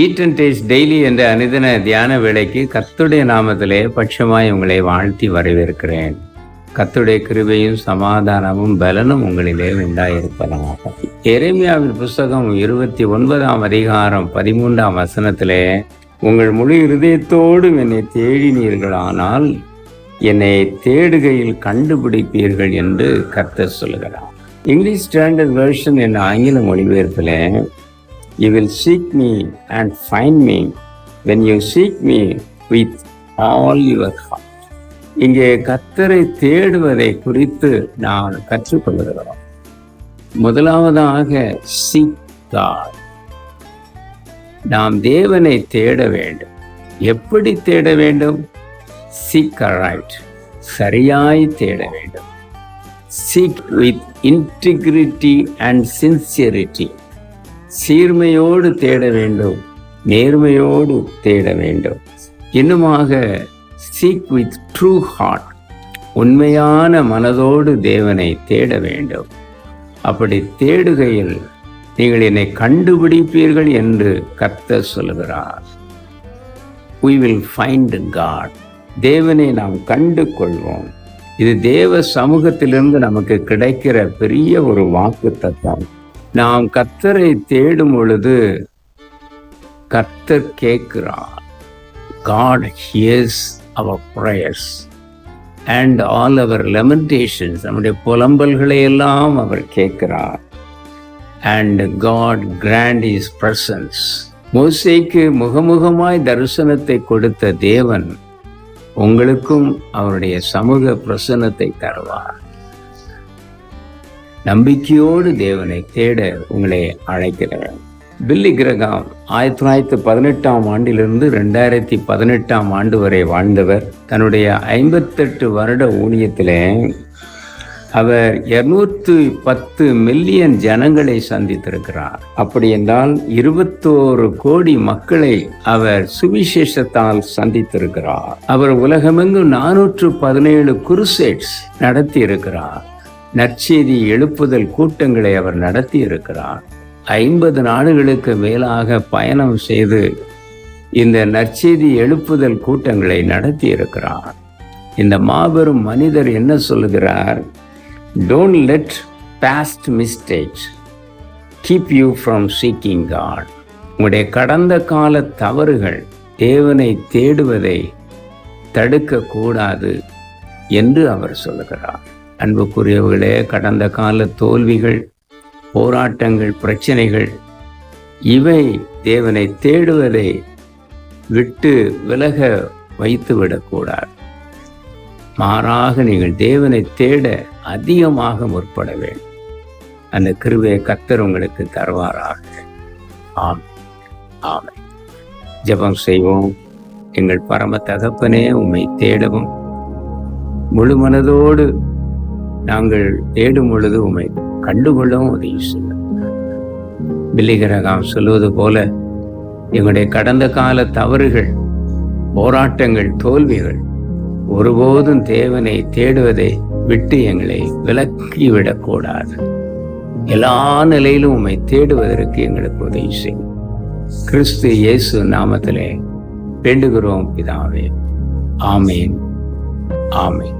Eat and taste daily என்ற அனுதின தியான வேலைக்கு கத்துடைய நாமத்திலே பட்சமாய் உங்களை வாழ்த்தி வரவேற்கிறேன். கத்துடைய கிருபையும் சமாதானமும் பலனும் உங்களிலே உண்டாயிருப்பதாக. எரேமியாவின் புஸ்தகம் இருபத்தி ஒன்பதாம் அதிகாரம் பதிமூன்றாம் வசனத்திலே உங்கள் முழு இருதயத்தோடு என்னை தேடினீர்களானால் என்னை தேடுகையில் கண்டுபிடிப்பீர்கள் என்று கர்த்தர் சொல்கிறார் இங்கிலீஷ் ஸ்டாண்டர்ட் வேர்ஷன் என்ற ஆங்கில மொழிபெயர்ப்பில் you will seek me and find me when you seek me with all your heart இங்கே கத்தரை தேடுவதை குறித்து நான் கற்றுக்கொள்கிறோம். முதலாவதாக சீக் நாம் தேவனை தேட வேண்டும். எப்படி தேட வேண்டும்? சீக் அரைட் சரியாய் தேட வேண்டும். Seek with integrity and sincerity சீர்மையோடு தேட வேண்டும் நேர்மையோடு தேட வேண்டும். இன்னுமாக சீக் வித் ட்ரூ ஹார்ட் உண்மையான மனதோடு தேவனை தேட வேண்டும். அப்படி தேடுகையில் நீங்கள் என்னை கண்டுபிடிப்பீர்கள் என்று கர்த்தர் சொல்கிறார் வி வில் ஃபைண்ட் காட் தேவனை நாம் கண்டு கொள்வோம் இது தேவ சமூகத்திலிருந்து நமக்கு கிடைக்கிற பெரிய ஒரு வாக்கு தத்துவம் நாம் கர்த்தரை தேடும் பொழுது கர்த்தர் கேட்கிறார். God hears our prayers and all our lamentations நம்முடைய புலம்பல்களை எல்லாம் அவர் கேட்கிறார். And God grant his presence மோசைக்கு முகமுகமாய் தரிசனத்தை கொடுத்த தேவன் உங்களுக்கும் அவருடைய சமூக பிரசன்னத்தை தருவார். நம்பிக்கையோடு தேவனை தேட உங்களை அழைக்கிறேன் பில்லி கிரகாம் ஆயிரத்தி தொள்ளாயிரத்தி பதினெட்டாம் ஆண்டிலிருந்து ரெண்டாயிரத்தி பதினெட்டாம் ஆண்டு வரை வாழ்ந்தவர். தன்னுடைய ஐம்பத்தெட்டு வருட ஊனியத்தில் அவர் இருநூற்று பத்து மில்லியன் ஜனங்களை சந்தித்திருக்கிறார். அப்படி என்றால் இருபத்தோரு கோடி மக்களை அவர் சுவிசேஷத்தால் சந்தித்திருக்கிறார். அவர் உலகமெங்கும் நானூற்று பதினேழு குருசேட்ஸ் நடத்தி இருக்கிறார் நற்செய்தி எழுப்புதல் கூட்டங்களை அவர் நடத்தி இருக்கிறார் ஐம்பது நாடுகளுக்கு மேலாக பயணம் செய்து இந்த நற்செய்தி எழுப்புதல் கூட்டங்களை நடத்தி இருக்கிறார் இந்த மாபெரும் மனிதர் என்ன சொல்லுகிறார்? Don't let past mistakes keep you from seeking God உங்களுடைய கடந்த கால தவறுகள் தேவனை தேடுவதை தடுக்கக்கூடாது என்று அவர் சொல்லுகிறார். அன்புக்குரியவர்களே கடந்த கால தோல்விகள் போராட்டங்கள் பிரச்சனைகள் இவை தேவனை தேடுவதை விட்டு விலக வைத்து விடக்கூடாது மாறாக நீங்கள் தேவனை தேட அதிகமாக முற்பட வேண்டும். அந்த கிருபையை கத்தர் உங்களுக்கு தருவாராக. ஆம். ஆமை. ஜெபம் செய்வோம். எங்கள் பரம தகப்பனே உம்மை தேடவும் முழு மனதோடு நாங்கள் தேடும் பொழுது உமை கண்டுகொள்ளவும் உதவி செய்யும். பில்லிகரகாம் சொல்வது போல எங்களுடைய கடந்த கால தவறுகள் போராட்டங்கள் தோல்விகள் ஒருபோதும் தேவனை தேடுவதை விட்டு எங்களை விலக்கிவிடக்கூடாது எல்லா நிலையிலும் உம்மை தேடுவதற்கு எங்களுக்கு உதவி செய்யும். கிறிஸ்து இயேசு நாமத்திலே வேண்டுகிறோம் இதாவே ஆமேன். ஆமேன்.